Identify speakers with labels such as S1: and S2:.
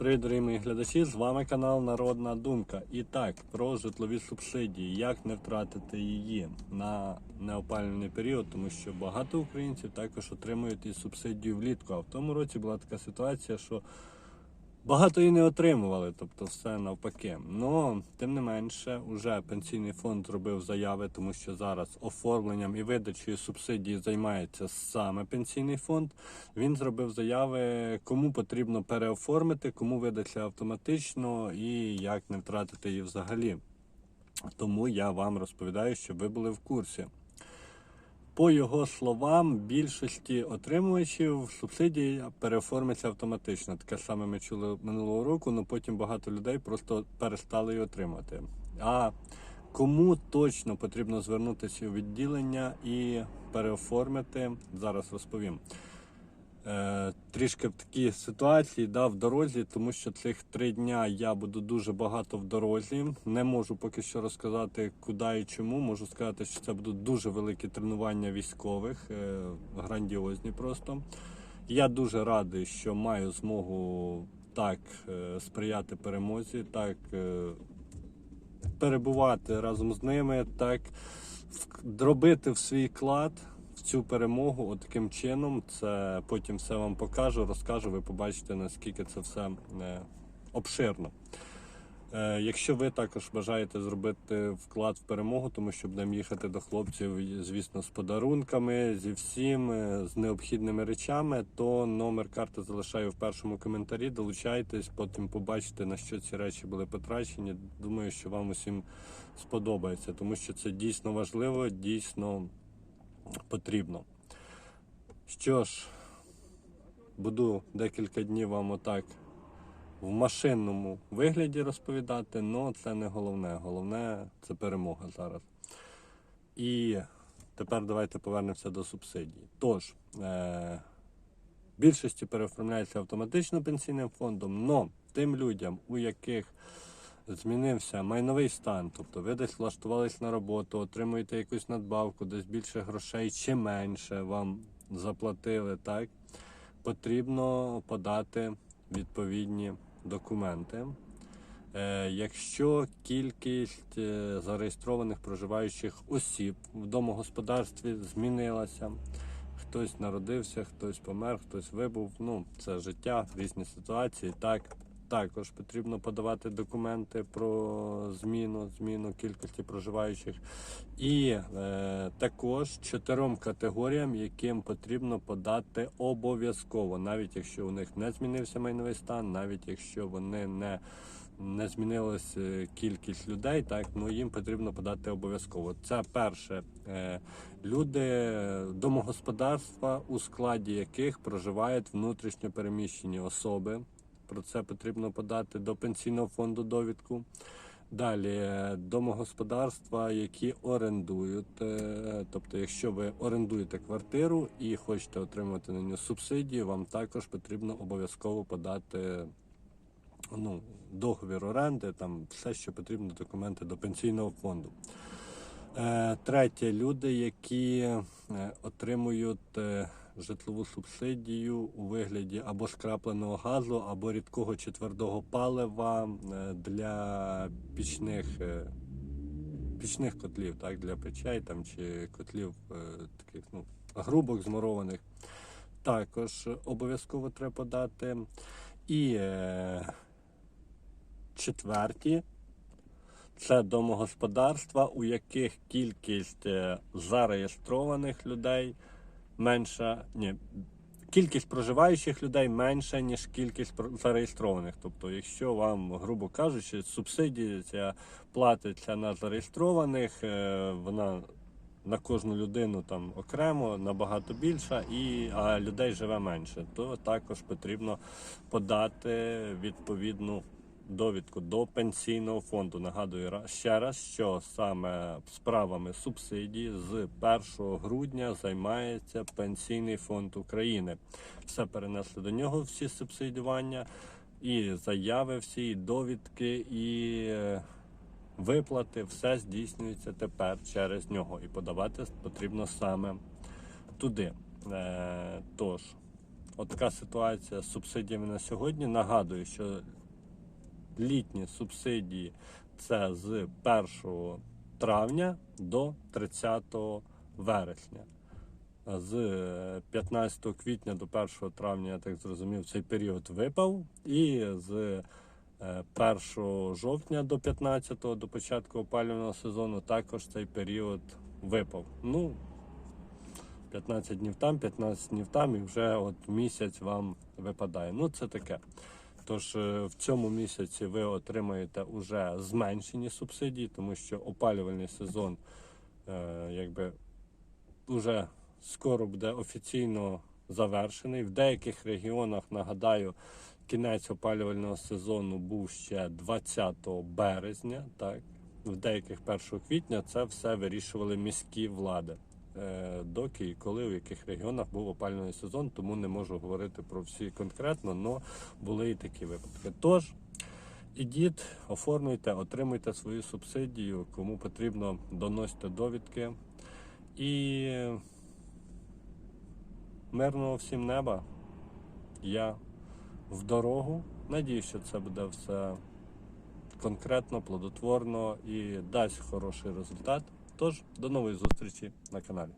S1: Привіт, дорогі мої глядачі! З вами канал Народна Думка. І так, про житлові субсидії. Як не втратити її на неопалювальний період, тому що багато українців також отримують і субсидію влітку. А в тому році була така ситуація, що багато і не отримували, тобто все навпаки. Ну, тим не менше, уже пенсійний фонд зробив заяви, тому що зараз оформленням і видачею субсидії займається саме пенсійний фонд. Він зробив заяви, кому потрібно переоформити, кому видаться автоматично і як не втратити її взагалі. Тому я вам розповідаю, щоб ви були в курсі. По його словам, більшості отримувачів субсидії переоформиться автоматично. Таке саме ми чули минулого року, але потім багато людей просто перестали її отримати. А кому точно потрібно звернутися у відділення і переоформити, зараз розповім. Е, трішки в такій ситуації да, в дорозі, тому що цих три дня я буду дуже багато в дорозі. Не можу поки що розказати, куди і чому. Можу сказати, що це будуть дуже великі тренування військових, е, грандіозні просто. Я дуже радий, що маю змогу так е, сприяти перемозі, так перебувати разом з ними, так робити в свій клад цю перемогу от таким чином. Це потім все вам покажу, розкажу. Ви побачите, наскільки це все е, обширно. Е, Якщо ви також бажаєте зробити вклад в перемогу, тому що будемо їхати до хлопців, звісно, з подарунками, зі всім, е, з необхідними речами, то номер карти залишаю в першому коментарі. Долучайтесь, потім побачите, на що ці речі були потрачені. Думаю, що вам усім сподобається, тому що це дійсно важливо, дійсно потрібно. Що ж, буду декілька днів вам отак в машинному вигляді розповідати, але це не головне. Головне це перемога зараз. І тепер давайте повернемося до субсидій. Тож, е- більшості переоформляється автоматично пенсійним фондом, але тим людям, у яких змінився майновий стан, тобто ви десь влаштувались на роботу, отримуєте якусь надбавку, десь більше грошей чи менше вам заплатили, так потрібно подати відповідні документи. Е, Якщо кількість е, зареєстрованих проживаючих осіб в домогосподарстві змінилася, хтось народився, хтось помер, хтось вибув, ну це життя, різні ситуації. Так, також потрібно подавати документи про зміну, зміну кількості проживаючих. І е, також чотирьом категоріям, яким потрібно подати обов'язково, навіть якщо у них не змінився майновий стан, навіть якщо вони не не змінилась е, кількість людей, так ну їм потрібно подати обов'язково. Це перше е, люди домогосподарства, у складі яких проживають внутрішньо переміщені особи. Про це потрібно подати до пенсійного фонду довідку. Далі е, домогосподарства, які орендують. е, Тобто, якщо ви орендуєте квартиру і хочете отримати на нього субсидію, вам також потрібно обов'язково подати ну, договір оренди, там все, що потрібно, документи до пенсійного фонду. Е, Третє, люди, які отримують житлову субсидію у вигляді або скрапленого газу, або рідкого чи твердого палива е, для пічних, е, пічних котлів, так, для печей там, чи котлів е, таких ну, грубок змурованих. Також обов'язково треба подати. І четверті це домогосподарства, у яких кількість зареєстрованих людей менша, ні, кількість проживаючих людей менша, ніж кількість зареєстрованих. Тобто, якщо вам, грубо кажучи, субсидія платиться на зареєстрованих, е, вона на кожну людину там окремо набагато більша, і, а людей живе менше, то також потрібно подати відповідну довідку до пенсійного фонду. Нагадую ще раз, що саме справами субсидії з 1 грудня займається Пенсійний фонд України. Все перенесли до нього всі субсидіювання, і заяви, всі, і довідки, і е, виплати, все здійснюється тепер через нього. І подавати потрібно саме туди. Е, тож, От така ситуація з субсидіями на сьогодні. Нагадую, що літні субсидії це з 1 травня до 30 вересня. З е, 15 квітня до 1 травня, я так зрозумів, цей період випав. І з е, 1 жовтня до 15 до початку опалювального сезону також цей період випав. Ну, 15 днів там, 15 днів там, і вже от місяць вам випадає. Ну, це таке. Тож е, в цьому місяці ви отримаєте уже зменшені субсидії, тому що опалювальний сезон е, якби уже скоро буде офіційно завершений. В деяких регіонах, нагадаю, кінець опалювального сезону був ще 20 березня, так. В деяких 1 квітня це все вирішували міські влади. Е, Доки і коли в яких регіонах був опалювальний сезон, тому не можу говорити про всі конкретно, але були і такі випадки. Тож ідіть, оформлюйте, отримуйте свою субсидію, кому потрібно, доносьте довідки. І мирного всім неба. Я в дорогу. Надіюсь, що це буде все конкретно, плодотворно і дасть хороший результат. Тож, до нової зустрічі на каналі.